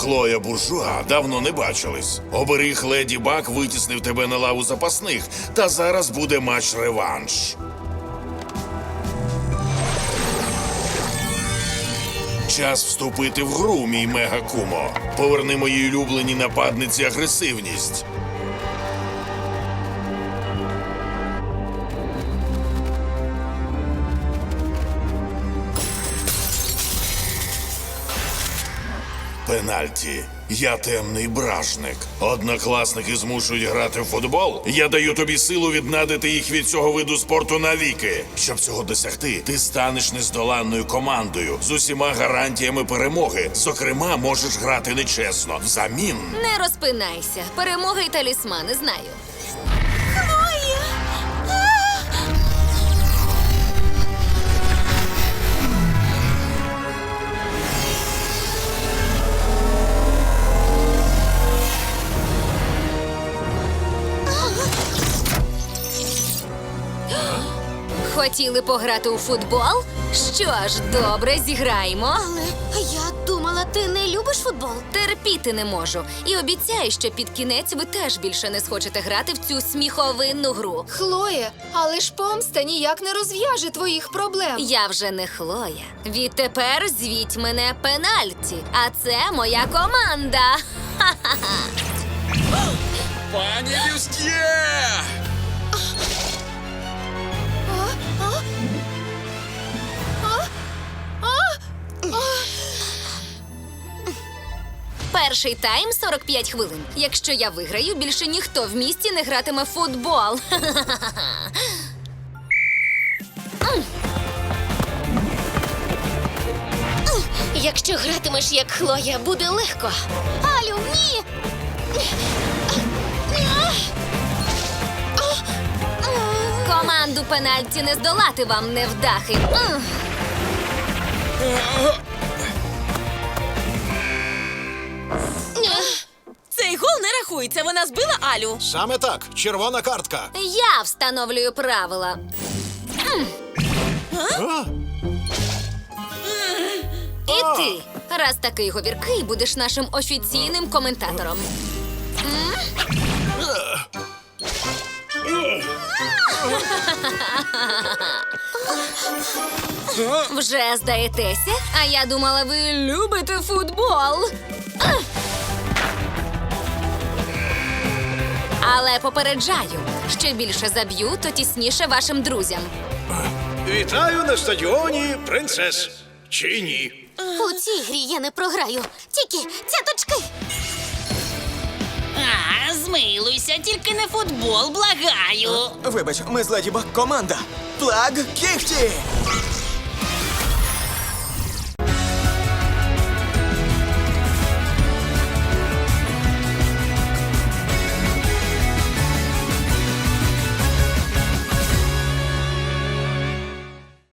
Хлоя Буржуа, давно не бачились. Оберіг Леді Бак витіснив тебе на лаву запасних, та зараз буде матч реванш. Час вступити в гру, мій мегакумо. Поверни моїй улюбленій нападниці агресивність. Пенальті. Я темний бражник. Однокласники змушують грати в футбол. Я даю тобі силу віднадити їх від цього виду спорту навіки. Щоб цього досягти, ти станеш нездоланною командою з усіма гарантіями перемоги. Зокрема, можеш грати нечесно. Взамін. Не розпинайся. Перемоги й талісмани знаю. Хотіли пограти у футбол? Що ж, добре, зіграємо. Але я думала, ти не любиш футбол. Терпіти не можу. І обіцяю, що під кінець ви теж більше не схочете грати в цю сміховинну гру. Хлоє, але ж помста ніяк не розв'яже твоїх проблем. Я вже не Хлоя. Відтепер звіть мене пенальті. А це моя команда. Пані Люстє! Перший тайм 45 хвилин. Якщо я виграю, більше ніхто в місті не гратиме футбол. Якщо гратимеш як Хлоя, буде легко. Алю, ні! Команду пенальті не здолати вам невдахи. Не рахується. Вона збила Алю. Саме так, червона картка. Я встановлюю правила. А? І ти, раз такий говіркий, будеш нашим офіційним коментатором. Вже здаєтеся? А я думала, ви любите футбол. Але попереджаю, що більше заб'ю, то тісніше вашим друзям. Вітаю на стадіоні принцес. Чи ні? У цій грі я не програю. Тільки цяточки. А, змилуйся, тільки не футбол, благаю. Вибач, ми з Леді Баг команда. Плаг кіхті!